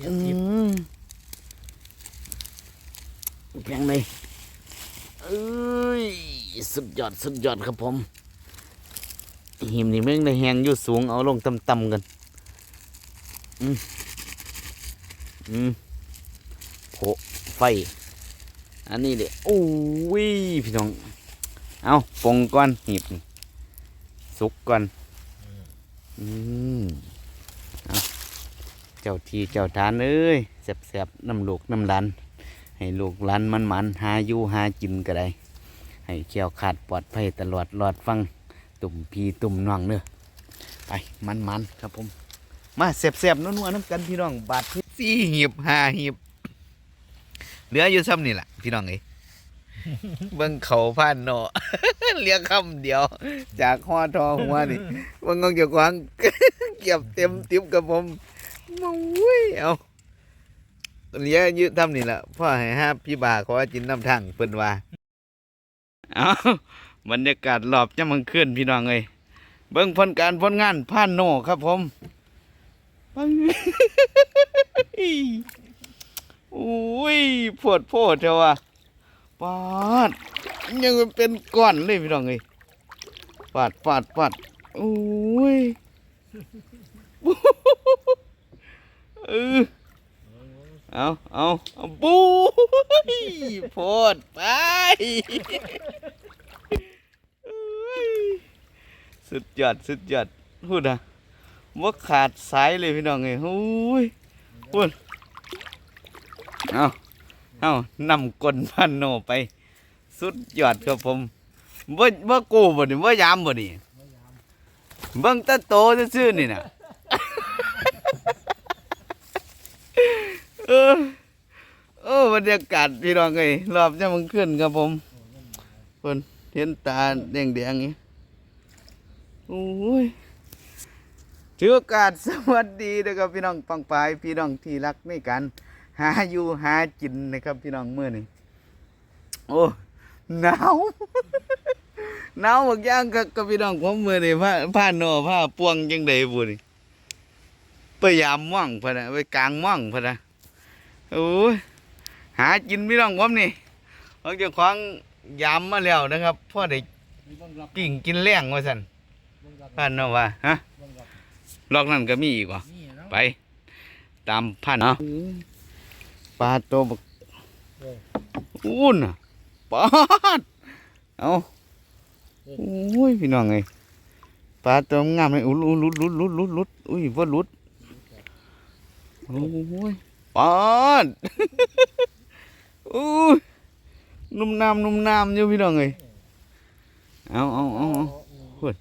อืมเพียงเลยเอ้ยสุดยอดสุดยอดครับผมหิมนี่มึงได้แหงอยู่สูงเอาลงต่ำๆกัน อืมอืมโผไฟ อันนี้เด็โอ้ยพี่น้อง เอาปรุงก่อนหีบนี่สุกก่อน อืมเอาเจ้าทีเจ้าทานเอ้ยแสบๆน้ำลูกน้ำหลานให้ลูกหลานมันมันๆหาอยู่หากินก็ได้ให้เขียวขาดปลอดภัยตลอดรอดฟังตุ่มพีตุ่มน้องเนื้อไปมันมันๆครับผม มาแสบๆนัวๆน้ำกันพี่น้องบาทที่สี่หีบห้าหีบเหลืออยู่ซ้ำนี่แหละพี่น้องเอ้ยเบิ่งเขาผ่านเนาะเรียกคำเดียว จากห่อทอหัวนี่เบิ่งงงเกี่ยวกับเก็บเต็มติ๊บกับผม มาอุ้ยเอาเลี้ยยืดทำนี่แหละพ่อให้ห้าพี่บาขอจินน้ำทางเพิ่นว่าเอาบรรยากาศรอบจะมังขึ้นพี่น้องเอ้ยเบิ่งผลการผลงานผ่านโนครับผมโอ้ยปวดโพดเถอะว่ะปาดยังเป็นก้อนเลยพี่น้องเอ้ยปาดปาดปาดโอ้ย เออเอาเอาเอาบูยโพดไป สุดยอดสุดยอดพูดนะว่าขาดสายเลยพี่น้องเอ้ยโอ้ยพูดเอาเอานำกลพันโนไป สุดยอดครับผมว่าว่ากูบ่นี่ว่ายามบ่นี่เบิ่งแตาโตซื่อๆนี่น่ะ เออ โอ้บรรยากาศพี่น้องเอ้ยรอบจะมันขึ้นครับผมคนเห็นตาแดงๆอย่างนี้โอ้ยถือโอกาสสวัสดีนะครับพี่น้องปังปายพี่น้องที่รักในการหาอยู่หากินนะครับ พี่น้องเมื่อนี้โอ้หนาวหนาวบักอย่างกับกับพี่น้องผมเมื่อนี้ผ้าผ้าโนผ้าปวงจังใดบุนี่พยายามม่องพะนะไปกลางม่องพะนะ โอ้ยหากินพี่น้องผมนี่เขาจะคว้างยามมาแล้วนะครับพ่อได้กิ่งกินแรงว่าสันพันเนาะว่าฮะลอกนั่นก็มีอีกวะไป ตามพันเนาะปลาโตวบักอู้น่ะปาดเอาโอ้ยพี่น้องไงปลาตัวงามเลยอุ้ยลุดลุดลุดลุดลุดอุ้ยว่าลุดโอ้ย ปอดอู้นุ่มน้ำนุ่มน้ำอยู่พี่น้องเอ้ยเอาเอาเอาเอาพูด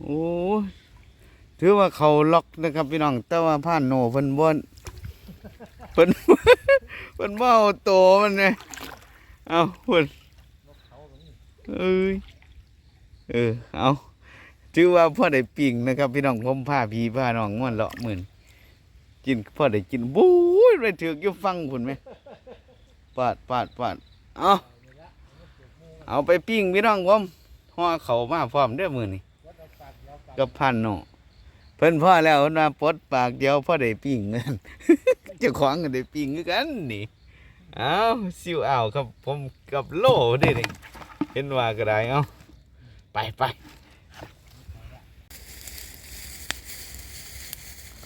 โอ้ถือว่าเขาล็อกนะครับ พี่น้อง แต่ว่าผ่านโหนเพิ่นบ่นเพิ่นเพิ่นบ่เอาโตมันเนี่ยเอาพูดเอ้ยเออเอาถือว่าพ่อได้ปิ่งนะครับ พี่น้องผมพาพี่พาน้องม่วนเลาะหมื่น กินพอได้กินบู๊ยไปถือกอยู่ฟังคุณไหมปาดปาดปาดเอาเอาไปปิ้งพี่น้องผมห่อเขามาพร้อมเด้อมือนี่กับพันเนาะเพิ่นพ่อแล้วมาปดปากเดียวพ่อได้ปิ้งเงินเจ้าของก็ได้ปิ้งกันนี่เอาซิวเอาวครับผมกับโลเด้นี่เห็นว่าก็ได้เอาไปไป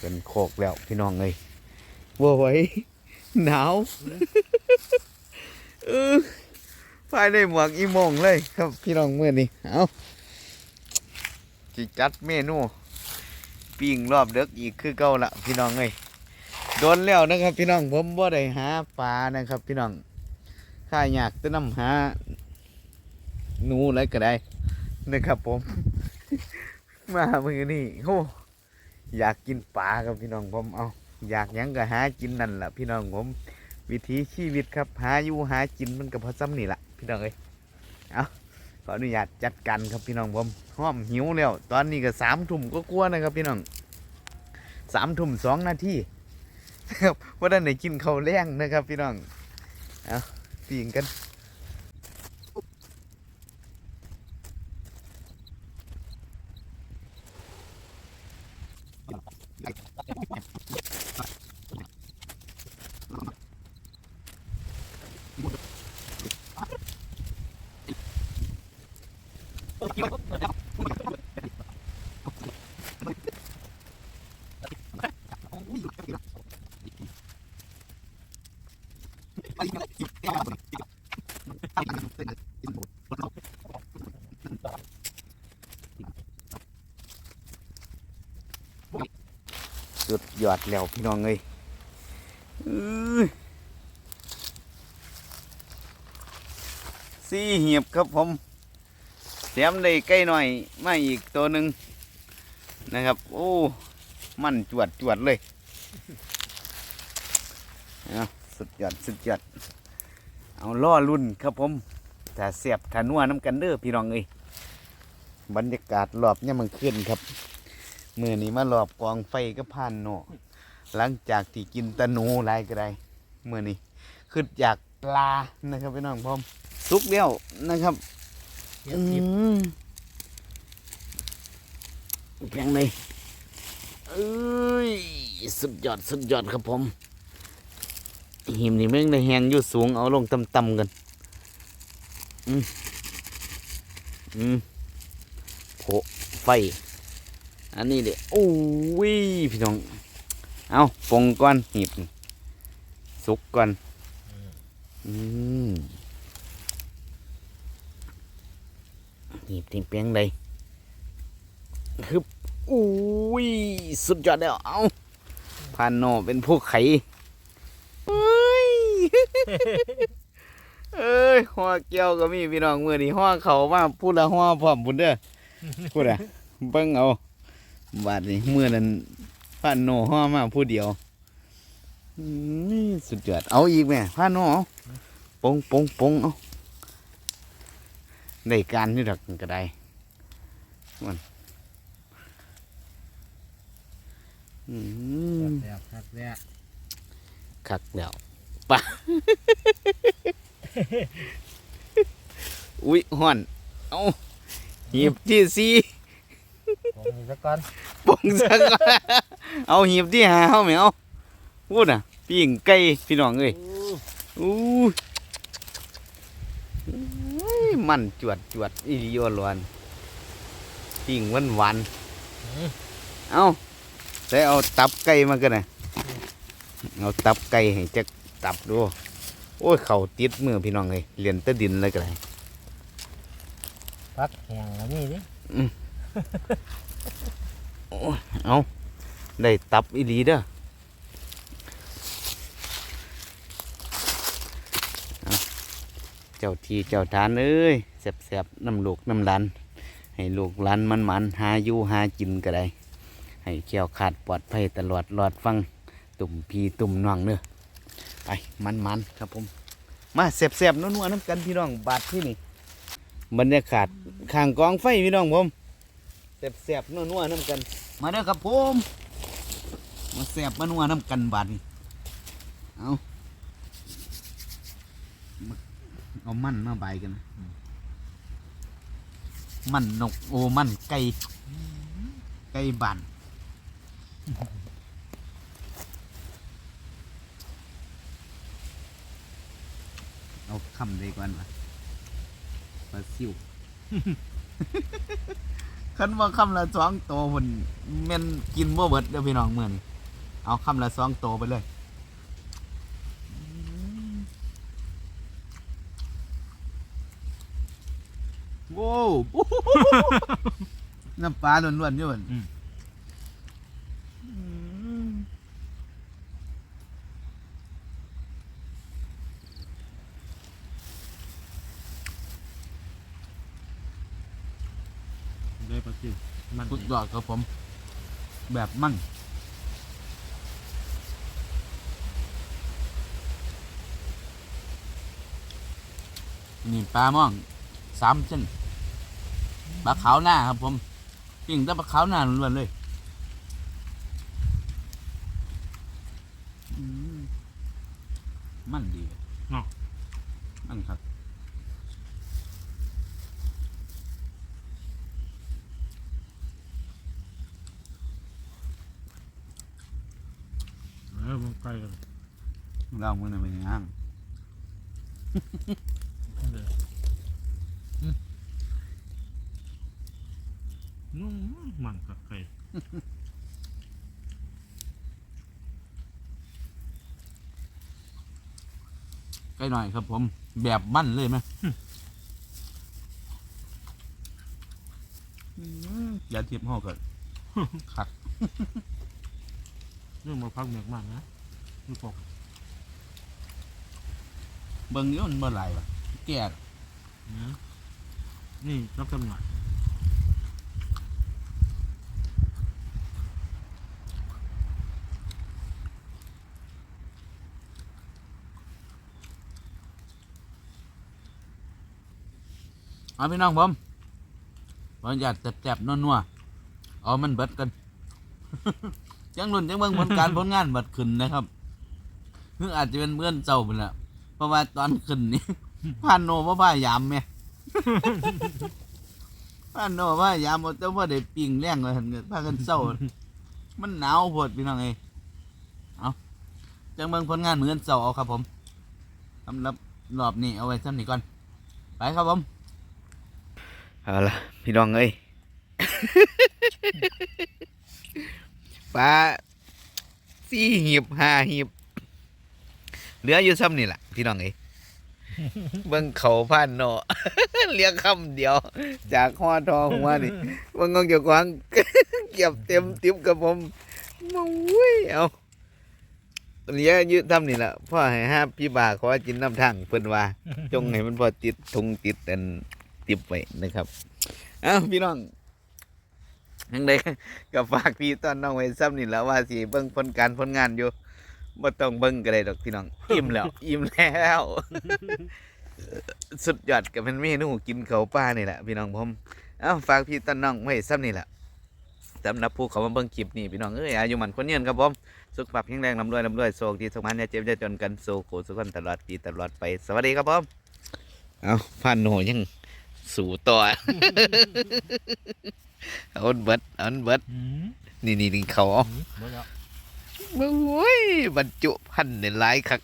เป็นโคกแล้วพี่น้องเลยว่าไว้หนาวเออภายในหมวกอีโมงเลย ครับพี่น้องเมื่อนี้เอาจิจัดเมนูปิ้งรอบเด็กอีกคือเก่าละพี่น้องเลยโดนแล้วนะครับ พี่น้องผมบ่ได้หาปลานะครับ พี่น้องข้าอยากจะนำหาหนูอะไรก็ได้นะครับผม มามือนี่โอ้ อยากกินปลาครับพี่น้องผมเอาอยากยังก็หากินนั่นแหละพี่น้องผม วิถีชีวิตครับหาอยู่หากินมันก็พอซ้ำนี่แหละพี่น้องเอ้ยเอาขออนุญาตจัดการครับพี่น้องผมห้อมหิวแล้วตอนนี้ก็สามทุ่มก็กลัวนะครับพี่น้องสามทุ่มสองนาทีครับว่าได้ไหนกินข้าวแรงนะครับพี่น้องเอาปีงกัน สุดยอดแล้วพี่น้องเอ้ยสี่เหียบครับผม แถมได้ใกล้หน่อยมาอีกตัวหนึ่งนะครับ โอ้ มันจวดจวดเลยเอาสุดยอดสุดยอดเอาล่อรุ่นครับผมแต่เสียบขานัวน้ำกันเด้อพี่น้องเอ้ยบรรยากาศรอบเนี่ยมันขึ้นครับมือนี้มารอบกองไฟก็ผ่านเนาะหลังจากที่กินตะนูหลายก็ได้มือนี้ขึ้นจากปลานะครับพี่น้องพร้อมสุกเดียวนะครับ อืมแข็งเลยเอ้ยสุดยอดสุดยอดครับผม หิมนี่แม่งได้แหงอยู่สูงเอาลงต่ำๆกัน อืมอืมโผไฟ อันนี้เด็โอ้ยพี่น้อง เอาปงก่อนหีบนี่สุกก่อน อืม หีบที่เปียงใดฮึบอุ้ย สุดยอดแล้วเอาพานโนเป็นผู้ไขเอ้ยเอ้ยหัวเกี่ยวก็มีพี่น้องมือนี้หัวเขามาพูดละหัวพร้อมบุญเด้อพูดอะเบิ่งเอาบาดนี่เมื่อนั้นพานโนห่อมาผู้เดียวอืมสุดยอดเอาอีกแม่พานโนเอาปงปงปงเอา ได้การนี่ดักก็ได้มันอืมแล้วครับแล้วคักแล้วปะอุ้ยห่อน เอาหีบที่สี่ผมมีสักก้อนปงสักเอาหีบที่หาเอาไหมเอาพูดน่ะปิ้งไก่พี่น้องเอ้ยอู้อุ้ย มันจวดจวดอีดีอลวนปิ้งหวานหวานๆเอาใส่เอาตับไก่มากันนะเอาตับไก่ให้จักตับดู โอ้ย เข่าติดมือพี่น้องเลยเรียนแตะดินเลยก็ได้พักแห้งแล้วนี่ดิเอาได้ตับอีหลีเด้อเอา เจ้าทีเจ้าทานเอ้ยแสบๆน้ำลูกน้ำหลานให้ลูกหลานมันมันๆหาอยู่หากินก็ได้ให้เกี่ยวขาดปลอดภัยตลอดหลอดฟังตุ่มพีตุ่มน้องเนื้อไปมันมันๆครับผม มาแสบๆนัวๆน้ำกันพี่น้องบาดที่นี่บรรยากาศข้างกองไฟพี่น้องผมแสบๆนัวๆน้ำกัน มาเด้อครับผมมาแสบมานัวน้ำกันบาดนี่เอามา เอามันมาใบกันนะมันนกโอมันไก่ไก่บานเอาคำเลยก่อนวะปลาซิวคันว่าคำละสองโตวเพิ่นแม่นกินบ่เบิดเด้อพี่น้องมื้อนี้เอาคำละสองโตวไปเลย โว้วน้ำปลาล้วนๆอยู่เพิ่นได้ปลาซิวมันสุดยอดครับผม แบบมั่นนี่ปลาม่อง สามเส้นปลาขาวหน้าครับ ผมปิ้งแต่ปลาขาวหน้าล้วนๆเลยอืมมันดีมันครับเออมันใกล้กันเราเมื่อไหร่เป็นยังไง เลย นุ่มมันกับไข่ ใกล้หน่อยครับผม แบบมั่นเลยไหมยาเทียบห่อกันขัดเรื่องมาพักเมียกมันนะนี่ปกเบิ่งนี้มันเมื่อไหร่วะแก่นะนี่รับจำหน่าย เอาพี่น้องผมบรรยากาศแซ่บๆนัวๆเอามันเบิดกันจังรุ่นจังเบิ่งผลการผลงานเบิดขึ้นนะครับคืออาจจะเป็นเมื่อนเจ้าไปละเพราะว่าตอนขึ้นนี่พานโนว่าพายามแม่พานโนพายามเอาแต่ว่าได้ปิ่งแรงเลยหั่นเงินพากันเศร้ามันหนาวโพดพี่น้องเอ้เอาจังเบิ่งผลงานเหมือนเจ้าเอาครับผมสำหรับรอบนี้เอาไว้ซ้ำนี้ก่อน ไปครับผม เอาละพี่น้องเอ้ยปลาสี่หีบห้าหีบเหลืออยู่ซ้ำนี่แหละพี่น้องเอ้ยเบิ่งเขาพันเนาะเรียกคำเดียว จากข้อทอหัวนี่เบิ่งงงเกี่ยวกวางเก็บเต็มติ๊บกับผมมาวุ้ยเอาเหลืออยืดทำนี่แหละพ่อให้ห้าพี่บ่าขอกินน้ำทางเพิ่นว่า จงให้มันพอติดทุงติดอัน ติบไว้นะครับเอ้าพี่น้องยังไงก็ฝากพี่ตอนน้องไว้ซ้ำนี่แหล้วว่าสิเบิ่งผลการผลงานอยู่บ่ต้องเบิ่งก็ได้ดอกพี่น้องอิ่มแล้ว อิ่มแล้ว สุดยอดกับเป็นเมนูกินเขาวป้านี่แหละพี่น้องผมเอ้าฝากพี่ตอนน้องไว้ซ้ำนี่แหละสำหรับผู้เขามาเบิ่งคลิปนี้พี่น้องเอ้ยอายุมันคนเนียนครับผมสุขภาพแข็งแรงลำรวยลำรวยโชคดีสมันอย่าเจ็บอย่าจนกันสู่ขู่สุขคนตลอดปีตลอดไป สวัสดีครับผมเอาพันโหยัง สู่ต่อเอาอันเบิดเอาอันเบิดอืมนี่นี่นี่เขาเอาเบิดแล้วโอ้ยบรรจุพันในหลายคัก